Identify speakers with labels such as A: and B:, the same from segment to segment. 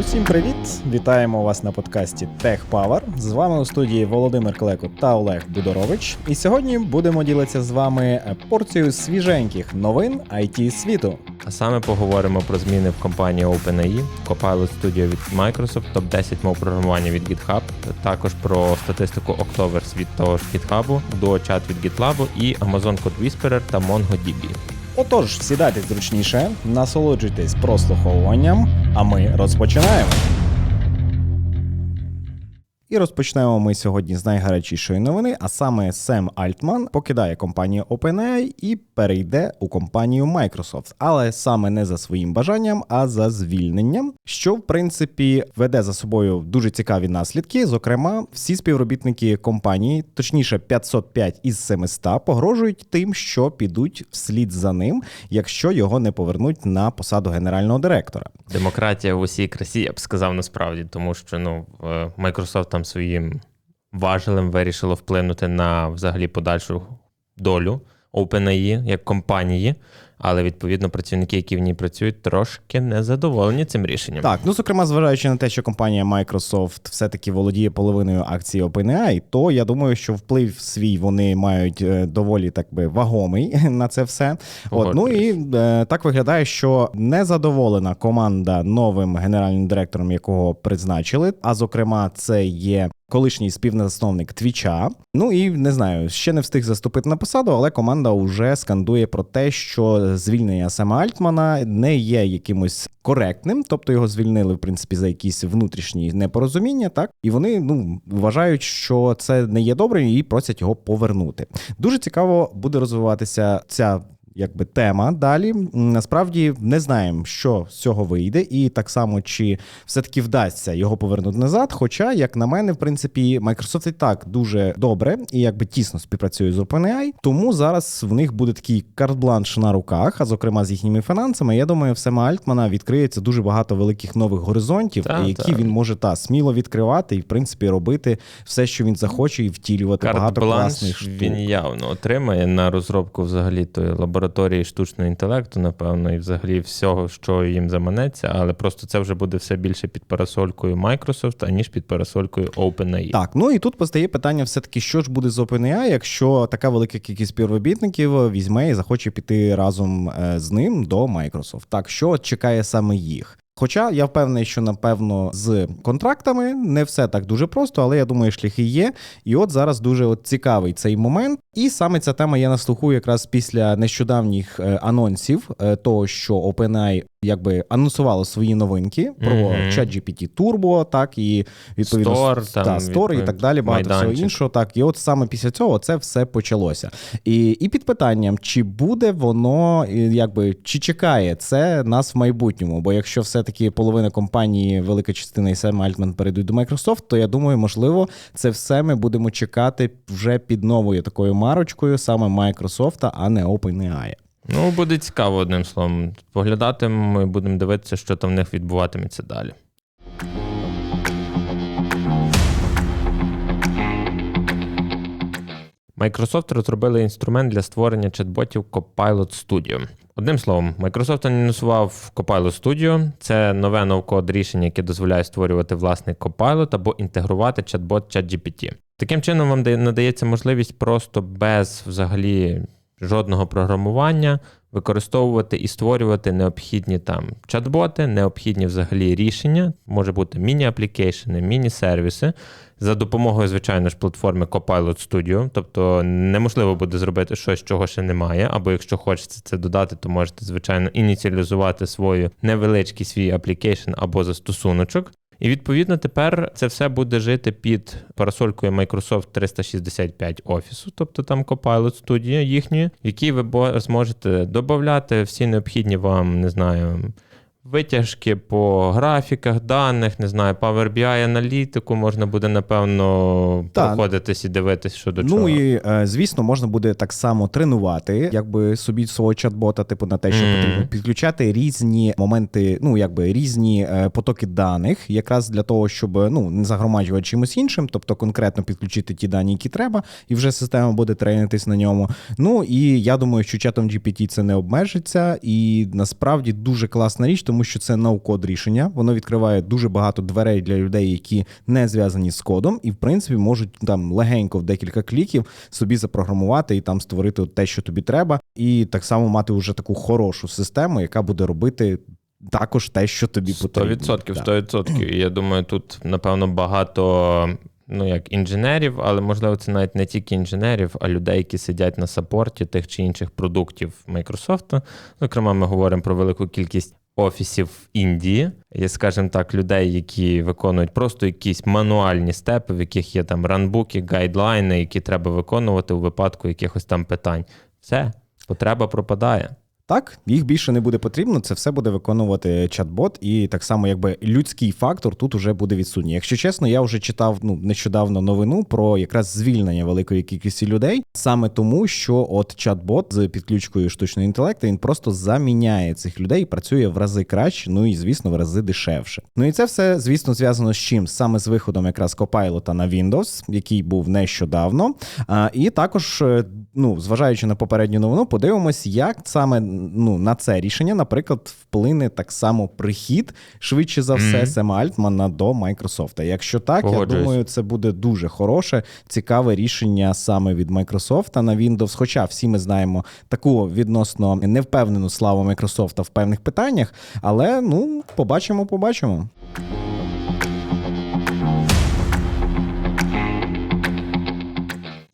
A: Усім привіт! Вітаємо вас на подкасті Tech Power. З вами у студії Володимир Клеко та Олег Будорович. І сьогодні будемо ділитися з вами порцією свіженьких новин IT світу.
B: А саме поговоримо про зміни в компанії OpenAI, Copilot Studio від Microsoft, топ-10 мов програмування від GitHub, також про статистику October від того ж GitHub, Duo Chat від GitLab і Amazon Code Whisperer та MongoDB.
A: Отож, сідайте зручніше, насолоджуйтесь прослуховуванням, а ми розпочинаємо. І розпочнемо ми сьогодні з найгарячішої новини, а саме Сем Альтман покидає компанію OpenAI і перейде у компанію Microsoft, але саме не за своїм бажанням, а за звільненням, що в принципі веде за собою дуже цікаві наслідки. Зокрема, всі співробітники компанії, точніше 505 із 700, погрожують тим, що підуть вслід за ним, якщо його не повернуть на посаду генерального директора.
B: Демократія в усій красі, я б сказав насправді, тому що ну в- Microsoft там своїм важелем вирішило вплинути на взагалі подальшу долю OpenAI як компанії, але відповідно працівники, які в ній працюють, трошки незадоволені цим рішенням.
A: Так, ну зокрема, зважаючи на те, що компанія Microsoft все-таки володіє половиною акцій OpenAI, то я думаю, що вплив свій вони мають е, доволі так би вагомий на це все. От, ну і е, так виглядає, що незадоволена команда новим генеральним директором, якого призначили. А зокрема, це є. Колишній співзасновник Твіча. Ну і не знаю, ще не встиг заступити на посаду, але команда вже скандує про те, що звільнення Сема Альтмана не є якимось коректним, тобто його звільнили в принципі за якісь внутрішні непорозуміння, так і вони ну вважають, що це не є добре, і просять його повернути. Дуже цікаво буде розвиватися ця. Якби тема далі насправді не знаємо, що з цього вийде, і так само чи все-таки вдасться його повернути назад. Хоча, як на мене, в принципі, Microsoft і так дуже добре і якби тісно співпрацює з OpenAI, тому зараз в них буде такий карт-бланш на руках, а зокрема з їхніми фінансами. Я думаю, в Сема Альтмана відкриється дуже багато великих нових горизонтів,
B: Та,
A: які
B: та.
A: він може та сміло відкривати і в принципі робити все, що він захоче, і втілювати багато класних штук.
B: він явно отримає на розробку взагалі тої лабораторії штучного інтелекту, напевно, і взагалі всього, що їм заманеться, але просто це вже буде все більше під парасолькою Microsoft, аніж під парасолькою OpenAI.
A: Так, ну і тут постає питання: все-таки, що ж буде з OpenAI, якщо така велика кількість співробітників візьме і захоче піти разом е, з ним до Microsoft. Так, що чекає саме їх? Хоча я впевнений, що напевно з контрактами не все так дуже просто, але я думаю, шляхи є. І от зараз дуже от цікавий цей момент. І саме ця тема я на якраз після нещодавніх е, анонсів е, того, що OpenAI якби анонсувало свої новинки про
B: Мгм.
A: ChatGPT Turbo, так і відповідно
B: Store, там,
A: та, Store і так далі, багато всього іншого. Так, і от саме після цього це все почалося. І, і під питанням, чи буде воно, якби чи чекає це нас в майбутньому? Бо якщо все-таки половина компанії, велика частина і Сем Альтман перейдуть до Microsoft, то я думаю, можливо, це все ми будемо чекати вже під новою такою марочкою, саме Microsoft, а не OpenAI.
B: Ну, буде цікаво, одним словом. Поглядатимемо і будемо дивитися, що там в них відбуватиметься далі. Microsoft розробили інструмент для створення чат-ботів Copilot Studio. Одним словом, Microsoft анонсував Copilot Studio. Це нове ноу-код рішення, яке дозволяє створювати власний Copilot або інтегрувати чат-бот ChatGPT. Таким чином, вам дає- надається можливість просто без взагалі жодного програмування використовувати і створювати необхідні там чат-боти, необхідні взагалі рішення, може бути міні-аплікейшени, міні-сервіси за допомогою, звичайно ж, платформи Copilot Studio. Тобто неможливо буде зробити щось, чого ще немає. Або якщо хочете це додати, то можете, звичайно, ініціалізувати свою невеличкий свій аплікейшн або застосуночок. І відповідно тепер це все буде жити під парасолькою Microsoft 365 офісу, тобто там Copilot Studio їхньої, в якій ви зможете додати всі необхідні вам, не знаю, витяжки по графіках, даних, не знаю, Power BI аналітику можна буде, напевно,
A: Так.
B: проходитись і дивитись, що до
A: ну
B: чого.
A: і е, звісно, можна буде так само тренувати, якби собі свого чат-бота, типу на те, що
B: Мгм.
A: потрібно підключати різні моменти, ну якби різні е, потоки даних, якраз для того, щоб ну не загромаджувати чимось іншим, тобто конкретно підключити ті дані, які треба, і вже система буде тренитись на ньому. Ну і я думаю, що чатом GPT це не обмежиться, і насправді дуже класна річ, тому тому що це ноу-код рішення. Воно відкриває дуже багато дверей для людей, які не зв'язані з кодом, і в принципі можуть там легенько в декілька кліків собі запрограмувати і там створити те, що тобі треба, і так само мати вже таку хорошу систему, яка буде робити. Також те, що тобі потрібно.
B: 100%, 100%. І я думаю, тут, напевно, багато ну, як інженерів, але можливо, це навіть не тільки інженерів, а людей, які сидять на сапорті тих чи інших продуктів Microsoft. Зокрема, ми говоримо про велику кількість офісів Індії, скажімо так, людей, які виконують просто якісь мануальні степи, в яких є там ранбуки, гайдлайни, які треба виконувати у випадку якихось там питань. Все, потреба пропадає.
A: Так, їх більше не буде потрібно, це все буде виконувати чат-бот, і так само, якби людський фактор тут уже буде відсутній. Якщо чесно, я вже читав ну нещодавно новину про якраз звільнення великої кількості людей, саме тому, що от чат-бот з підключкою штучного інтелекту він просто заміняє цих людей і працює в рази краще, ну і звісно, в рази дешевше. Ну і це все, звісно, зв'язано з чим саме з виходом якраз Copilot на Windows, який був нещодавно. А, І також, е, ну зважаючи на попередню новину, подивимось, як саме ну, на це рішення, наприклад, вплине так само прихід швидше за все mm-hmm. Сема Альтмана до Microsoft. Якщо так,
B: Погоджуюсь.
A: я думаю, це буде дуже хороше, цікаве рішення саме від Microsoft на Windows. Хоча всі ми знаємо таку відносно невпевнену славу Microsoft в певних питаннях, але ну побачимо, побачимо.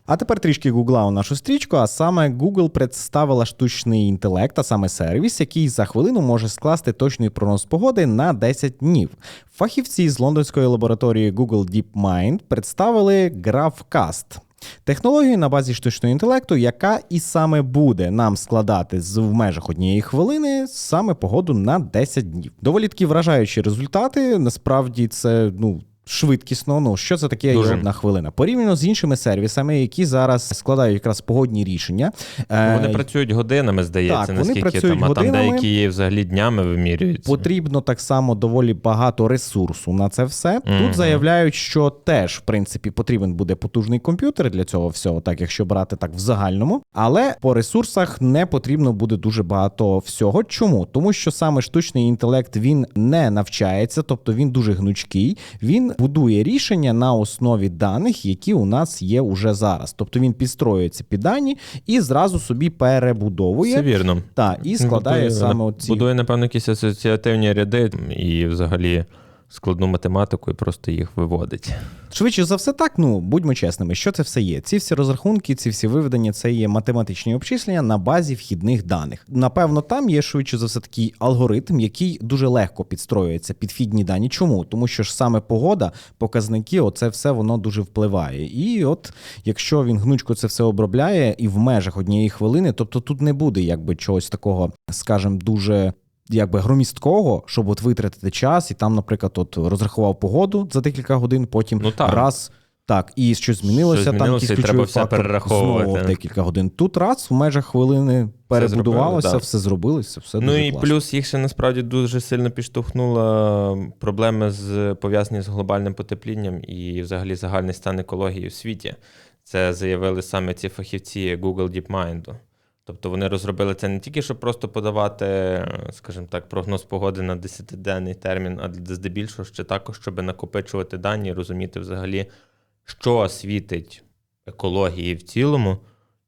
A: А тепер трішки гугла у нашу стрічку, а саме Google представила штучний інтелект, а саме сервіс, який за хвилину може скласти точний прогноз погоди на 10 днів. Фахівці з лондонської лабораторії Google DeepMind представили GraphCast. Технологію на базі штучного інтелекту, яка і саме буде нам складати з в межах однієї хвилини саме погоду на 10 днів. Доволі такі вражаючі результати. Насправді це ну швидкісно. Ну що це таке Дуже. одна хвилина? Порівняно з іншими сервісами, які зараз складають якраз погодні рішення.
B: Ну, вони е, працюють годинами, здається, так, наскільки вони працюють там, а годинами. там деякі є взагалі днями вимірюються.
A: Потрібно так само доволі багато ресурсу на це все. Тут заявляють, що теж в принципі потрібен буде потужний комп'ютер для цього всього, так якщо брати так в загальному, але по ресурсах не потрібно буде дуже багато всього. Чому? Тому що саме штучний інтелект він не навчається, тобто він дуже гнучкий. Він будує рішення на основі даних, які у нас є уже зараз. Тобто він підстроюється під дані і зразу собі перебудовує
B: Це вірно.
A: Та, і складає будує, саме оці.
B: будує, напевно, якісь асоціативні ряди і взагалі складну математику і просто їх виводить.
A: Швидше за все, так, ну будьмо чесними, що це все є. Ці всі розрахунки, ці всі виведення, це є математичні обчислення на базі вхідних даних. Напевно, там є швидше за все такий алгоритм, який дуже легко підстроюється під вхідні дані. Чому? Тому що ж саме погода, показники, оце все воно дуже впливає. І от якщо він гнучко це все обробляє і в межах однієї хвилини, тобто тут не буде якби чогось такого, скажімо, дуже якби громісткого, щоб от витратити час, і там, наприклад, от розрахував погоду за декілька годин, потім ну, так. раз. Так, і щось змінилося,
B: що
A: там якийсь ключовий
B: фактор
A: знову декілька годин. Тут раз в межах хвилини перебудувалося, все, все зробилося, все
B: ну
A: дуже
B: і
A: класно.
B: плюс їх ще насправді дуже сильно підштовхнула проблеми з пов'язані з глобальним потеплінням і взагалі загальний стан екології в світі. Це заявили саме ці фахівці Google DeepMind. Тобто вони розробили це не тільки, щоб просто подавати, скажімо так, прогноз погоди на 10-денний термін, а здебільшого ще також, щоб накопичувати дані, розуміти взагалі, що світить екології в цілому.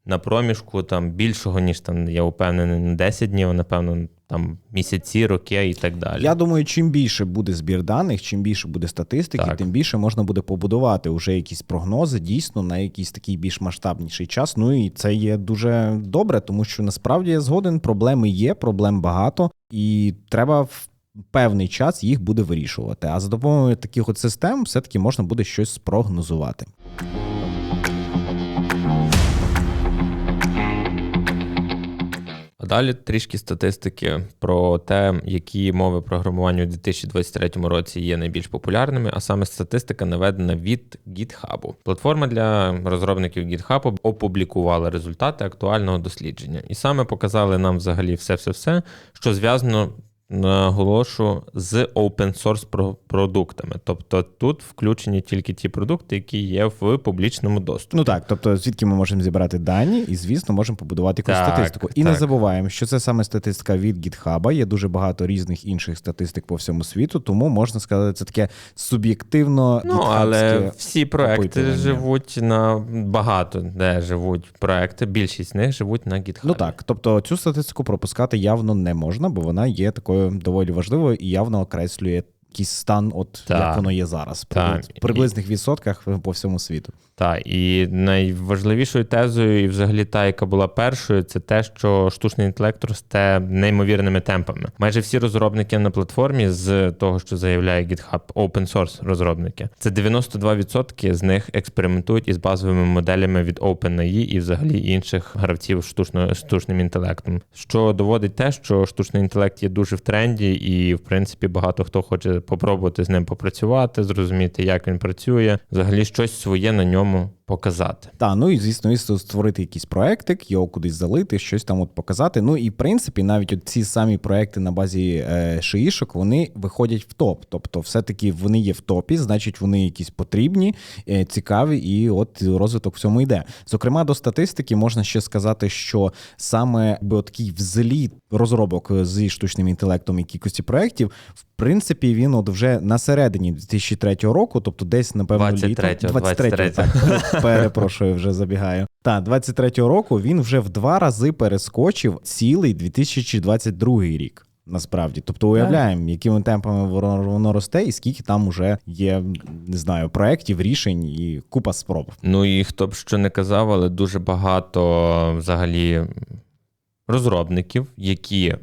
B: На проміжку там більшого, ніж там, я впевнений, на 10 днів, напевно, там місяці, роки і так далі.
A: Я думаю, чим більше буде збір даних, чим більше буде статистики, так. тим більше можна буде побудувати вже якісь прогнози дійсно на якийсь такий більш масштабніший час. Ну і це є дуже добре, тому що насправді я згоден, проблеми є, проблем багато, і треба в. Певний час їх буде вирішувати. А за допомогою таких от систем все-таки можна буде щось спрогнозувати.
B: Далі трішки статистики про те, які мови програмування у 2023 році є найбільш популярними, а саме статистика наведена від GitHub. Платформа для розробників GitHub опублікувала результати актуального дослідження, і саме показали нам взагалі все-все-все, що зв'язано наголошу з open source продуктами. Тобто тут включені тільки ті продукти, які є в публічному доступі.
A: Ну так, тобто звідки ми можемо зібрати дані, і звісно, можемо побудувати якусь так, статистику. І так. не забуваємо, що це саме статистика від GitHub, Є дуже багато різних інших статистик по всьому світу, тому можна сказати, це таке суб'єктивно.
B: Ну але всі проекти живуть на багато, де живуть проекти. Більшість з них живуть на GitHub.
A: Ну так, тобто цю статистику пропускати явно не можна, бо вона є такою доволі важливою і явно окреслює якийсь стан, от так. як воно є зараз, так. в приблизних відсотках по всьому світу.
B: Так, і найважливішою тезою, і взагалі та, яка була першою, це те, що штучний інтелект росте неймовірними темпами. Майже всі розробники на платформі з того, що заявляє GitHub, open source розробники, це 92% з них експериментують із базовими моделями від OpenAI і взагалі інших гравців штучно, штучним інтелектом, що доводить те, що штучний інтелект є дуже в тренді, і в принципі багато хто хоче попробувати з ним попрацювати, зрозуміти, як він працює, взагалі щось своє на ньому показати.
A: Так, ну і звісно, і створити якийсь проектик, його кудись залити, щось там от показати. Ну і в принципі, навіть от ці самі проекти на базі е, шиїшок вони виходять в топ. Тобто, все-таки вони є в топі, значить, вони якісь потрібні, е, цікаві, і от розвиток в цьому йде. Зокрема, до статистики можна ще сказати, що саме би такий взліт розробок зі штучним інтелектом і кількості проєктів, в принципі, він от вже на середині 2003 року, тобто десь, напевно,
B: 23,
A: літо 23, 23. так, перепрошую, вже забігаю. Так, 23-го року він вже в два рази перескочив цілий 2022 рік. Насправді, тобто уявляємо, якими темпами воно росте, і скільки там вже є, не знаю, проєктів, рішень і купа спроб.
B: Ну і хто б що не казав, але дуже багато взагалі розробників, які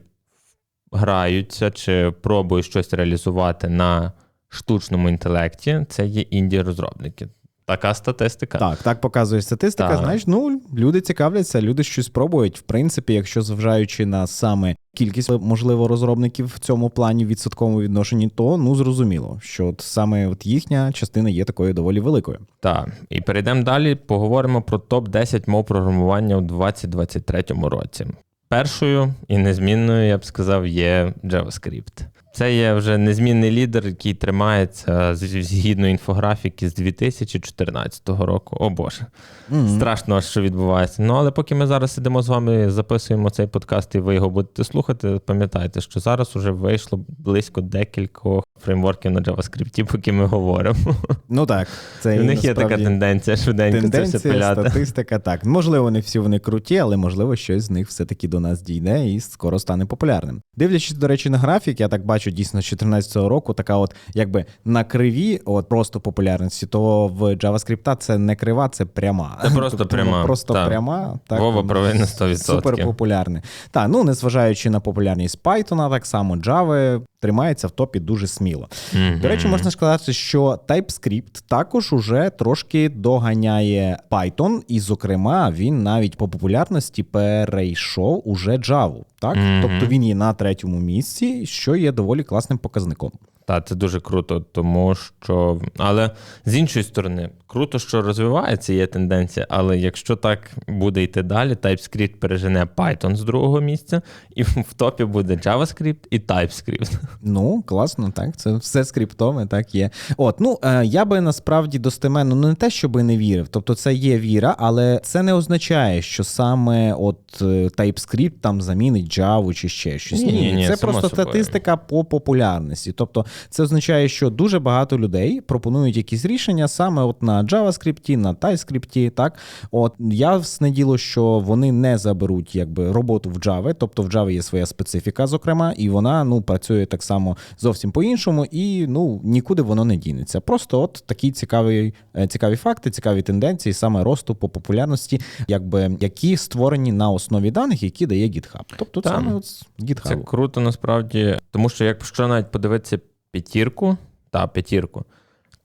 B: граються чи пробують щось реалізувати на штучному інтелекті, це є інді-розробники. Така статистика.
A: Так, так показує статистика. Так. Знаєш, ну люди цікавляться, люди щось пробують. В принципі, якщо зважаючи на саме кількість можливо розробників в цьому плані в відсотковому відношенні, то ну зрозуміло, що от саме от їхня частина є такою доволі великою.
B: Так, і перейдемо далі. Поговоримо про топ 10 мов програмування у 2023 році. Першою і незмінною, я б сказав, є JavaScript. Це є вже незмінний лідер, який тримається згідно інфографіки з 2014 року. О Боже, mm-hmm. страшно, що відбувається. Ну але поки ми зараз сидимо з вами, записуємо цей подкаст, і ви його будете слухати, пам'ятайте, що зараз вже вийшло близько декількох фреймворків на JavaScript, поки ми говоримо.
A: Ну так,
B: це у них є така тенденція, швиденько тенденція, це все пиляти.
A: статистика. Так, можливо, не всі вони круті, але можливо, щось з них все-таки до нас дійде і скоро стане популярним. Дивлячись, до речі, на графік, я так бачу дійсно з 2014 року, така, от якби на криві, от просто популярності, то в JavaScript це не крива, це пряма.
B: Це просто тобто, пряма.
A: Просто так. пряма.
B: Так, Вова правильно 100%.
A: Супер популярне. Так, ну незважаючи на популярність Python, так само Java, тримається в топі дуже сміло. Mm-hmm. До речі, можна сказати, що TypeScript також уже трошки доганяє Python, і, зокрема, він навіть по популярності перейшов уже Java. Так, mm-hmm. тобто він є на третьому місці, що є доволі класним показником.
B: Так, це дуже круто, тому що. Але з іншої сторони, круто, що розвивається, є тенденція, але якщо так буде йти далі, TypeScript пережене Python з другого місця, і в топі буде JavaScript і TypeScript.
A: Ну, класно, так. Це все скриптове, так є. От, ну е, я би насправді достеменно ну, не те, щоб не вірив. Тобто, це є віра, але це не означає, що саме от е, TypeScript там замінить Java чи ще щось.
B: Ні, ні, ні
A: це просто собою. статистика по популярності. Тобто, це означає, що дуже багато людей пропонують якісь рішення саме от на JavaScript, на TypeScript, Так, от ясне діло, що вони не заберуть якби роботу в Java, тобто в Java є своя специфіка, зокрема, і вона ну працює так само зовсім по-іншому, і ну нікуди воно не дінеться. Просто от такі цікаві е, цікаві факти, цікаві тенденції, саме росту по популярності, якби які створені на основі даних, які дає GitHub. Тобто Там, саме от GitHub.
B: Це круто насправді, тому що якщо навіть подивитися п'ятірку та п'ятірку,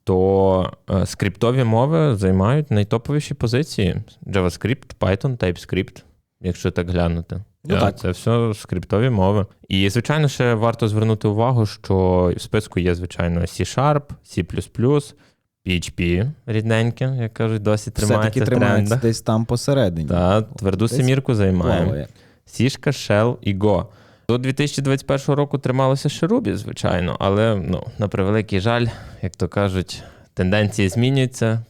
B: то е, скриптові мови займають найтоповіші позиції: JavaScript, Python, TypeScript, якщо так глянути. Ну, так. Це все скриптові мови. І, звичайно, ще варто звернути увагу, що в списку є, звичайно, C-Sharp, C, PHP рідненьке, як кажуть, досі тримається. Все-таки тримається
A: десь там посередині.
B: Так, тверду семірку займає. Сішка, Shell і Go. До 2021 року трималося ще Рубі, звичайно, але ну, на превеликий жаль, як то кажуть, тенденції змінюються.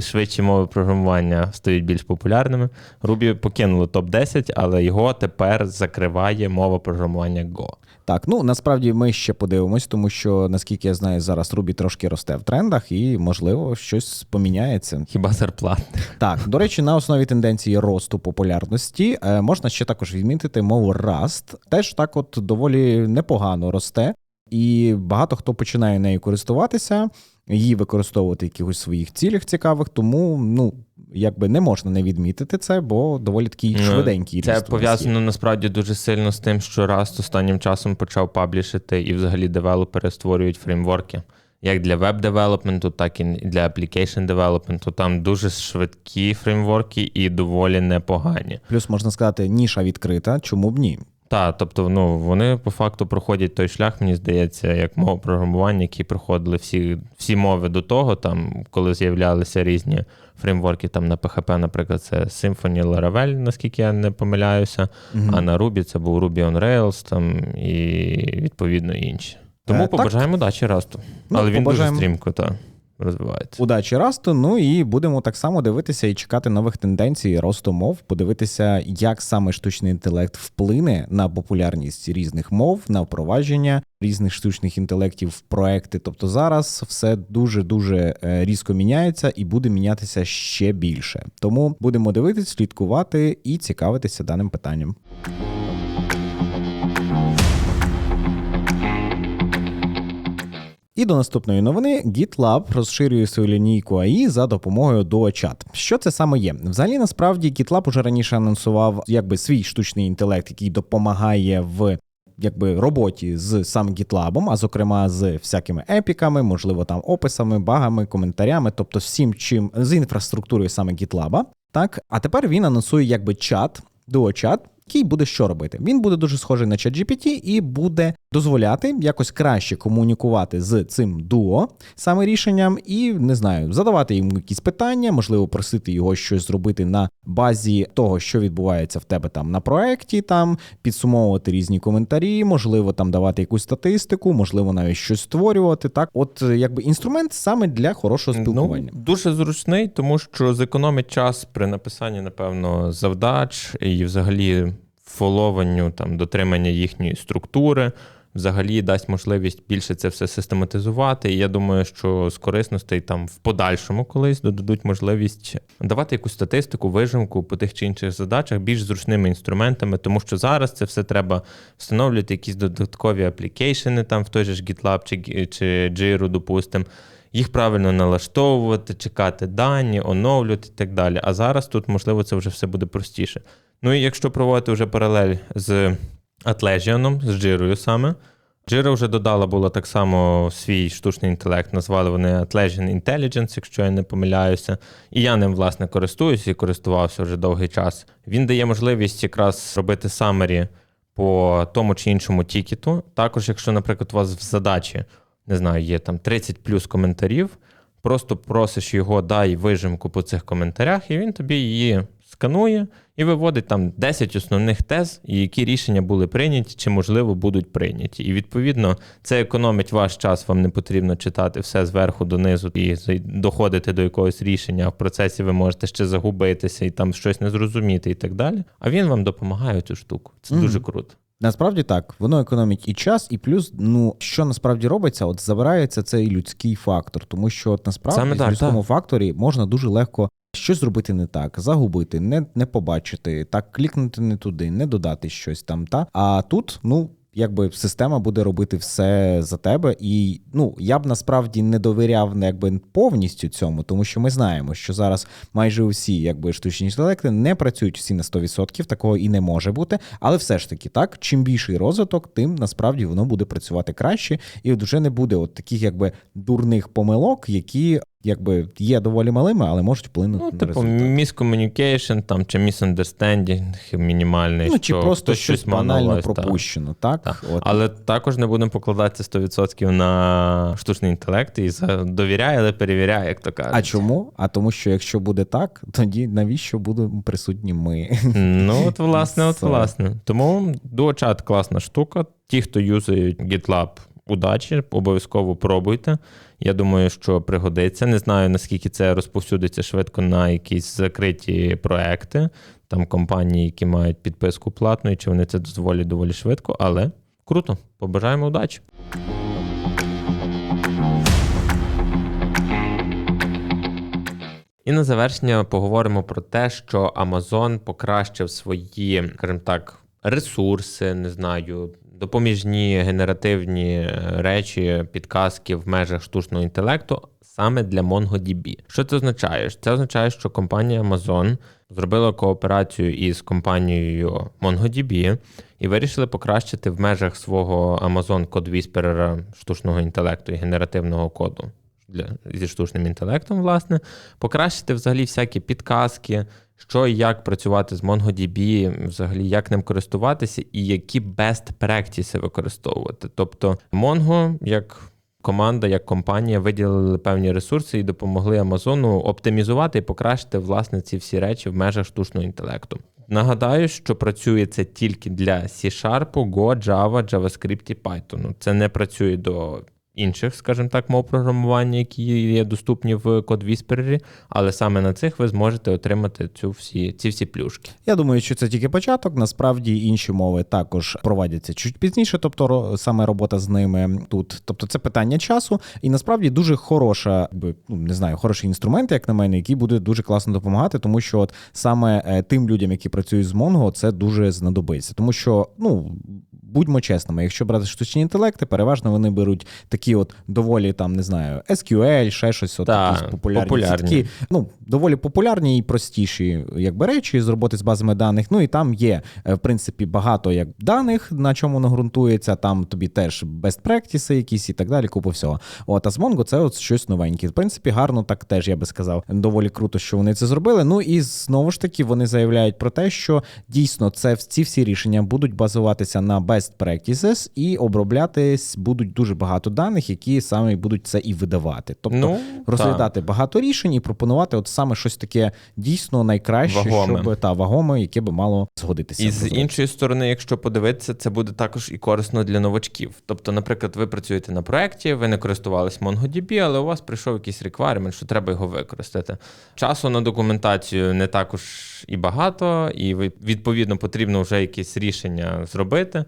B: Швидші мови програмування стають більш популярними. Рубі покинули топ-10, але його тепер закриває мова програмування Go.
A: Так, ну насправді ми ще подивимось, тому що наскільки я знаю, зараз Рубі трошки росте в трендах, і можливо щось поміняється.
B: Хіба зарплат?
A: Так, до речі, на основі тенденції росту популярності е, можна ще також відмітити мову Rust. Теж так, от доволі непогано росте, і багато хто починає нею користуватися, її використовувати в якихось своїх цілях цікавих. Тому ну якби не можна не відмітити це, бо доволі такий
B: Ну,
A: швиденький
B: Це пов'язано насправді дуже сильно з тим, що Rust останнім часом почав паблішити і взагалі девелопери створюють фреймворки. Як для веб-девелопменту, так і для application девелопменту. Там дуже швидкі фреймворки і доволі непогані.
A: Плюс можна сказати, ніша відкрита, чому б ні?
B: Так, тобто, ну вони по факту проходять той шлях, мені здається, як мова програмування, які проходили всі, всі мови до того, там, коли з'являлися різні фреймворки, там на PHP, наприклад, це Symfony, Laravel, наскільки я не помиляюся, а на Ruby це був Ruby on Rails там, і відповідно інші. Тому
A: Е, так.
B: побажаємо удачі Расту.
A: Ну,
B: Але він
A: побажаємо.
B: дуже стрімко та, розвивається.
A: Удачі расту. Ну і будемо так само дивитися і чекати нових тенденцій росту мов, подивитися, як саме штучний інтелект вплине на популярність різних мов, на впровадження різних штучних інтелектів в проекти. Тобто зараз все дуже дуже е, різко міняється і буде мінятися ще більше. Тому будемо дивитись, слідкувати і цікавитися даним питанням. І до наступної новини GitLab розширює свою лінійку AI за допомогою DuoChat. Що це саме є? Взагалі, насправді, GitLab уже раніше анонсував якби свій штучний інтелект, який допомагає в якби роботі з сам GitLab, а зокрема з всякими епіками, можливо, там описами, багами, коментарями, тобто всім чим з інфраструктурою саме GitLab. Так, а тепер він анонсує якби чат, DuoChat, який буде що робити? Він буде дуже схожий на ChatGPT і буде дозволяти якось краще комунікувати з цим дуо саме рішенням, і не знаю, задавати йому якісь питання, можливо, просити його щось зробити на базі того, що відбувається в тебе там на проекті, там підсумовувати різні коментарі, можливо, там давати якусь статистику, можливо, навіть щось створювати. Так, от якби інструмент саме для хорошого спілкування.
B: Ну, дуже зручний, тому що зекономить час при написанні, напевно, завдач і взагалі фолованню, там, дотримання їхньої структури. Взагалі дасть можливість більше це все систематизувати. І я думаю, що з корисностей там в подальшому колись додадуть можливість давати якусь статистику, вижимку по тих чи інших задачах більш зручними інструментами, тому що зараз це все треба встановлювати якісь додаткові аплікейшени там в той же ж GitLab чи, чи Jira, допустимо їх правильно налаштовувати, чекати дані, оновлювати і так далі. А зараз тут, можливо, це вже все буде простіше. Ну і якщо проводити вже паралель з Atlassian, з Jira саме. Jira вже додала була так само свій штучний інтелект, назвали вони Atlassian Intelligence, якщо я не помиляюся. І я ним, власне, користуюся і користувався вже довгий час. Він дає можливість якраз робити самері по тому чи іншому тікету. Також, якщо, наприклад, у вас в задачі не знаю, є там 30 плюс коментарів, просто просиш його, дай вижимку по цих коментарях, і він тобі її сканує і виводить там 10 основних тез, і які рішення були прийняті, чи, можливо, будуть прийняті. І відповідно це економить ваш час, вам не потрібно читати все зверху донизу і доходити до якогось рішення. А в процесі ви можете ще загубитися і там щось не зрозуміти і так далі. А він вам допомагає цю штуку. Це
A: Мгм.
B: дуже круто.
A: Насправді так, воно економить і час, і плюс, ну що насправді робиться, от забирається цей людський фактор, тому що от насправді
B: Саме
A: в
B: так,
A: людському факторі можна дуже легко щось зробити не так, загубити, не, не побачити, так клікнути не туди, не додати щось там. Та а тут, ну. Якби система буде робити все за тебе, і ну я б насправді не довіряв якби повністю цьому, тому що ми знаємо, що зараз майже усі якби штучні інтелекти не працюють всі на 100%, такого і не може бути. Але все ж таки, так, чим більший розвиток, тим насправді воно буде працювати краще, і вже не буде от таких якби дурних помилок, які якби є доволі малими, але можуть вплинути
B: Ну,
A: на
B: типу,
A: результат.
B: miscommunication там, чи misunderstanding мінімальний.
A: Ну, чи
B: що
A: просто
B: хтось
A: щось банально
B: увазі, так.
A: пропущено, так?
B: Так.
A: От.
B: Але також не будемо покладатися 100% на штучний інтелект і за- довіряє, але перевіряє, як то кажуть.
A: А чому? А тому, що якщо буде так, тоді навіщо будемо присутні ми?
B: Ну, от, власне, от,
A: Все.
B: власне. Тому дуочат класна штука. Ті, хто юзають GitLab, удачі, обов'язково пробуйте. Я думаю, що пригодиться. Не знаю, наскільки це розповсюдиться швидко на якісь закриті проекти, там компанії, які мають підписку платну, і чи вони це дозволять доволі швидко, але круто. Побажаємо удачі. І на завершення поговоримо про те, що Amazon покращив свої, скажімо так, ресурси, не знаю, допоміжні генеративні е, речі, підказки в межах штучного інтелекту саме для MongoDB. Що це означає? Це означає, що компанія Amazon зробила кооперацію із компанією MongoDB і вирішили покращити в межах свого Amazon Whisperer штучного інтелекту і генеративного коду для, зі штучним інтелектом, власне, покращити взагалі всякі підказки, що і як працювати з MongoDB, взагалі як ним користуватися, і які best practices використовувати. Тобто, Mongo, як команда, як компанія, виділили певні ресурси і допомогли Амазону оптимізувати і покращити власне ці всі речі в межах штучного інтелекту. Нагадаю, що працює це тільки для C-Sharp, Go, Java, JavaScript і Python. Це не працює до інших, скажімо так, мов програмування, які є доступні в Code Whisperer, але саме на цих ви зможете отримати цю всі, ці всі плюшки.
A: Я думаю, що це тільки початок. Насправді інші мови також проводяться чуть пізніше, тобто саме робота з ними тут. Тобто це питання часу, і насправді дуже хороша, ну не знаю, хороший інструмент, як на мене, який буде дуже класно допомагати, тому що от саме е, тим людям, які працюють з Mongo, це дуже знадобиться. Тому що, ну. Будьмо чесними, якщо брати штучні інтелекти, переважно вони беруть такі от доволі там, не знаю, SQL, ще щось от якісь популярні.
B: популярні.
A: Такі, ну, доволі популярні і простіші, якби речі з роботи з базами даних. Ну і там є, е, в принципі, багато як даних, на чому воно ґрунтується. Там тобі теж best practices якісь і так далі, купа всього. От, а з Mongo це от щось новеньке. В принципі, гарно так теж я би сказав. Доволі круто, що вони це зробили. Ну і знову ж таки вони заявляють про те, що дійсно це ці всі рішення будуть базуватися на best practices і оброблятись будуть дуже багато даних, які саме будуть це і видавати. Тобто
B: Ну,
A: розглядати багато рішень і пропонувати от саме щось таке дійсно найкраще,
B: Вагоме.
A: щоб та вагоме, яке би мало згодитися.
B: І з іншої сторони, якщо подивитися, це буде також і корисно для новачків. Тобто, наприклад, ви працюєте на проєкті, ви не користувались MongoDB, але у вас прийшов якийсь requirement, що треба його використати. Часу на документацію не також і багато, і ви- відповідно потрібно вже якесь рішення зробити.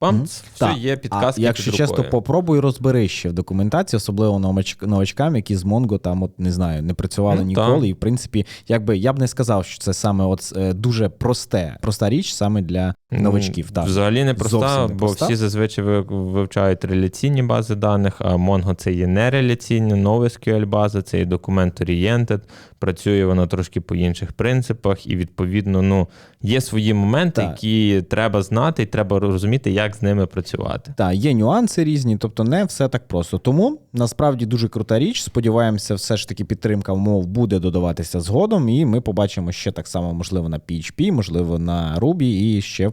B: Бам,
A: Мгм.
B: все
A: Так.
B: є підказки.
A: А якщо
B: під
A: чесно, попробуй розбери ще в документації, особливо новач- новачкам, які з Mongo там, от не знаю, не працювали
B: Ну,
A: ніколи. І в принципі, якби я б не сказав, що це саме от е, дуже просте, проста річ саме для новачків. Так.
B: Взагалі не проста,
A: не
B: бо
A: проста.
B: всі зазвичай ви- вивчають реляційні бази даних, а Mongo це є нереляційні, NoSQL база, це є документ-орієнтед, працює вона трошки по інших принципах, і відповідно ну, є свої моменти,
A: Так.
B: які треба знати, і треба розуміти, як з ними працювати.
A: Так, є нюанси різні, тобто не все так просто. Тому насправді дуже крута річ. Сподіваємося, все ж таки підтримка мов буде додаватися згодом, і ми побачимо ще так само, можливо, на PHP, можливо, на Ruby і ще, в